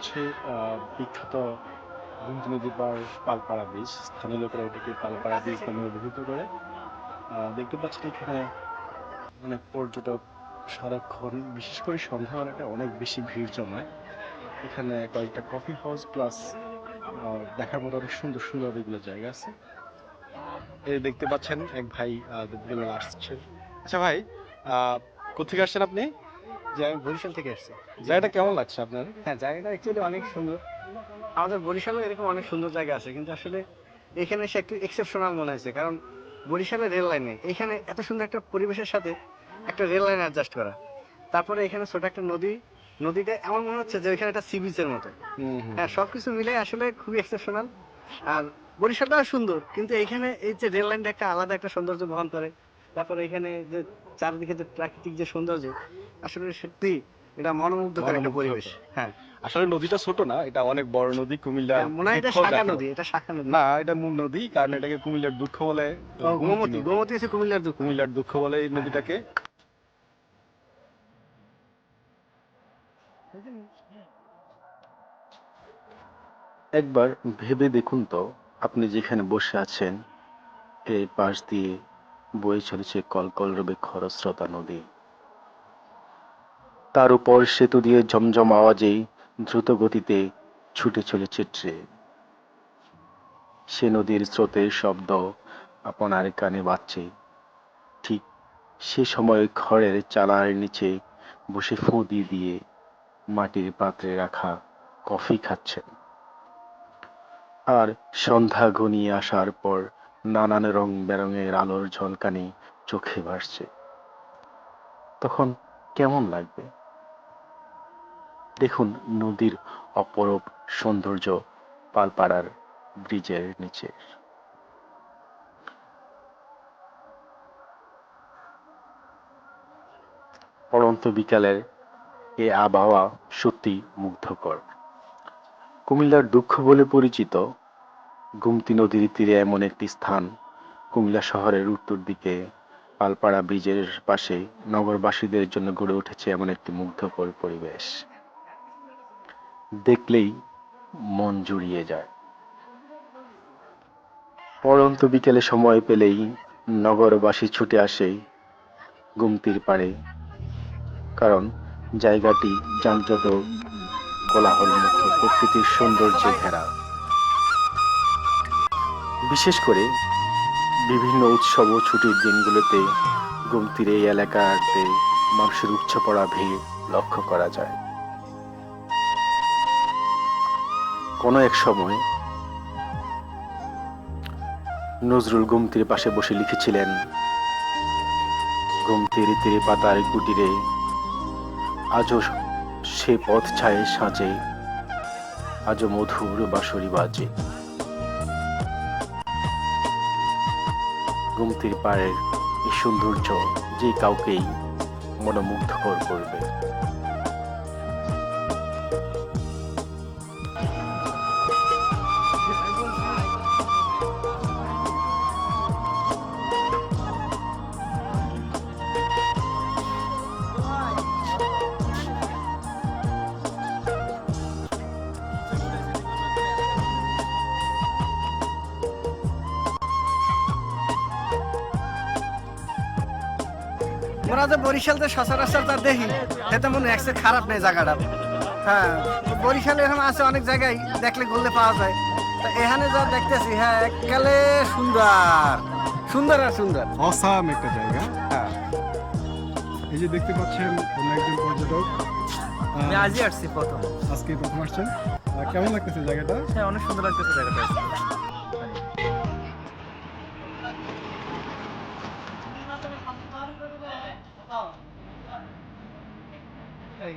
হচ্ছে বিখ্যাত গুমতি নদীর পার পালপাড়া বীজ স্থানীয় লোকেরা এটিকে পালপাড়া বীজ নামে অভিহিত করে। দেখতে পাচ্ছেন এখানে অনেক পর্যটক সারাক্ষণ, বিশেষ করে সন্ধ্যাবেলাটা অনেক বেশি ভিড় জমায়। এখানে কয়েকটা কফি হাউস প্লাস দেখার মতো অনেক সুন্দর সুন্দর এগুলো জায়গা আছে। এই দেখতে পাচ্ছেন এক ভাই আসছে আচ্ছা ভাই কোথেকে আসছেন আপনি? যে আমি বরিশাল থেকে আসছি জায়গাটা কেমন লাগছে আপনার? হ্যাঁ জায়গাটা অ্যাকচুয়ালি অনেক সুন্দর। আমাদের বরিশালেও এরকম অনেক সুন্দর জায়গা আছে কিন্তু আসলে এখানে এসে একটু এক্সেপশনাল মনে হয়েছে কারণ বরিশালে রেল লাইন নেই। এখানে এত সুন্দর একটা পরিবেশের সাথে একটা রেল লাইন অ্যাডজাস্ট করা। তারপরে এখানে ছোট একটা নদী নদীটা এমন মনে হচ্ছে যে ওইখানে একটা সি বিচের মতো। হ্যাঁ সবকিছু মিলে আসলে খুবই এক্সেপশনাল আর বরিশালটাও সুন্দর কিন্তু এখানে এই যে রেল লাইনটা একটা আলাদা একটা সৌন্দর্য বহন করে। তারপরে এখানে যে চারিদিকে যে প্রাকৃতিক যে সৌন্দর্য আসলে সত্যি এটা মনোমুগ্ধকর একটা পরিবেশ। হ্যাঁ। আসলে নদীটা ছোট না এটা অনেক বড় নদী কুমিল্লা হ্যাঁ, মনে হয় এটা শাখা নদী। এটা শাখা নদী। না এটা মূল নদী কারণ এটাকে কুমিল্লার দুঃখ বলে গোমতী গোমতী হচ্ছে কুমিল্লার দুঃখ। কুমিল্লার দুঃখ বলে এই নদীটাকে। একবার ভেবে দেখুন তো আপনি যেখানে বসে আছেন এই পাশ দিয়ে বয়ে চলেছে কলকল রবে খরস্রোতা নদী। তার উপর সেতু দিয়ে ঝমঝম আওয়াজেই দ্রুত গতিতে ছুটে চলেছে ট্রেন। সে নদীর স্রোতের শব্দ আপনার কানে বাজছে। ঠিক সে সময় খড়ের চালার নিচে বসে ফুঁদি দিয়ে মাটির পাত্রে রাখা কফি খাচ্ছেন। আর সন্ধ্যা ঘনিয়ে আসার পর নানান রং বেরঙের আলোর ঝলকানি চোখে ভাসছে। তখন কেমন লাগবে? দেখুন নদীর অপরূপ সৌন্দর্য পালপাড়ার ব্রিজের নিচে। পড়ন্ত বিকালের এ আবহাওয়া সত্যি মুগ্ধকর। কুমিল্লার দুঃখ বলে পরিচিত গুমতি নদীর তীরে এমন একটি স্থান কুমিল্লা শহরের উত্তর দিকে। পালপাড়া ব্রিজের পাশে নগরবাসীদের জন্য গড়ে উঠেছে এমন একটি মুগ্ধকর পরিবেশ। দেখলেই মন জুড়িয়ে যায়। পরন্ত বিকেলে সময় পেলেই নগরবাসী ছুটে আসে গুমতির পাড়ে। কারণ জায়গাটি যানজট ও কোলাহল মুক্ত প্রকৃতির সৌন্দর্যে ঘেরা। বিশেষ করে বিভিন্ন উৎসব ও ছুটির দিনগুলোতে গুমতির এই এলাকাতে মানুষের উপচে পড়া ভিড় লক্ষ্য করা যায়। কোনো এক সময় নজরুল গুমতির পাশে বসে লিখেছিলেন, গুমতির তীরে পাতার কুটিরে আজও সে পথ ছায়ে সাঁচে আজও মধুর বাঁশরি বাজে। গুমতির পাড়ের এই সৌন্দর্য যে কাউকেই মনোমুগ্ধকর করবে আমরা যে বরিশালতে সচরাচর তা দেখি এটা মনে হয় একসে খারাপ নেই জায়গাটা। হ্যাঁ বরিশালে এখন আছে অনেক জায়গায় দেখলে ঘুরলে পাওয়া যায়। তা এখানে যা দেখতেছি হ্যাঁ এককালে সুন্দর। সুন্দর আর সুন্দর। অসাম একটা জায়গা। হ্যাঁ। এই যে দেখতে পাচ্ছেন অন্য একজন পর্যটক। আমি আজই আসছি প্রথম। আজকে প্রথম আসছেন। কেমন লাগতেছে জায়গাটা? হ্যাঁ অনেক সুন্দর লাগতেছে জায়গাটা। এই